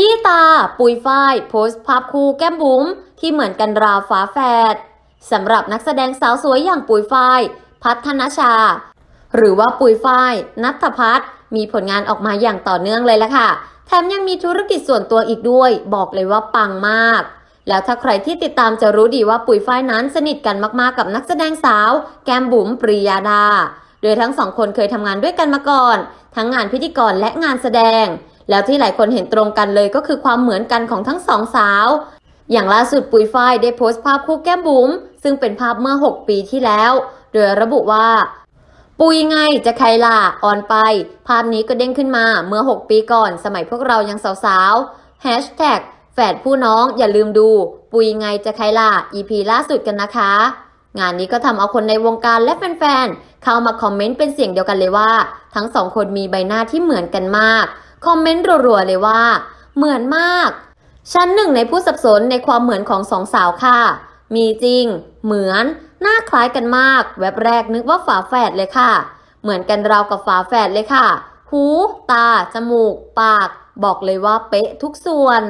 ยี้ตา ปุยฝ้าย โพสต์ภาพคู่แก้มบุ๋มที่เหมือนกันราวฝาแฝดสำหรับนักแสดงสาวสวยอย่างปุยฝ้าย พัฒนชา หรือว่าปุยฝ้าย นัทพัฒน์มีผลงานออกมาอย่างต่อเนื่องเลยละค่ะ แถมยังมีธุรกิจส่วนตัวอีกด้วย บอกเลยว่าปังมาก แล้วถ้าใครที่ติดตามจะรู้ดีว่าปุยฝ้ายนั้นสนิทกันมากๆกับนักแสดงสาว แก้มบุ๋มปรียาดา โดยทั้งสองคนเคยทำงานด้วยกันมาก่อน ทั้งงานพิธีกรและงานแสดง แล้วที่หลายคนเห็นตรงกันเลยก็คือความเหมือนกันของทั้งสองสาว อย่างล่าสุดปุยฝ้ายได้โพสต์ภาพคู่แก้มบุ๋มซึ่งเป็นภาพเมื่อ 6 ปีที่แล้ว โดยระบุว่า ปุยไงจะใครล่ะออนไป ภาพนี้ก็เด้งขึ้นมาเมื่อ 6 ปีก่อน สมัยพวกเรายังสาวๆ Hashtag แฝดผู้น้องอย่าลืมดู ปุยไงจะใครล่ะ EP ล่าสุดกันนะคะ งานนี้ก็ทำเอาคนในวงการและแฟนๆเข้ามาคอมเมนต์เป็นเสียงเดียวกันเลยว่า ทั้งสองคนมีใบหน้าที่เหมือนกันมาก คอมเมนต์รัวๆเลยว่า เหมือนมากฉันหนึ่งในผู้สับสนในความเหมือนของสองสาวค่ะ มีจริง เหมือน หน้าคล้ายกันมาก แวบแรกนึกว่าฝาแฝดเลยค่ะ เหมือนกันราวกับฝาแฝดเลยค่ะ หู ตา จมูก ปาก บอกเลยว่าเป๊ะทุกส่วน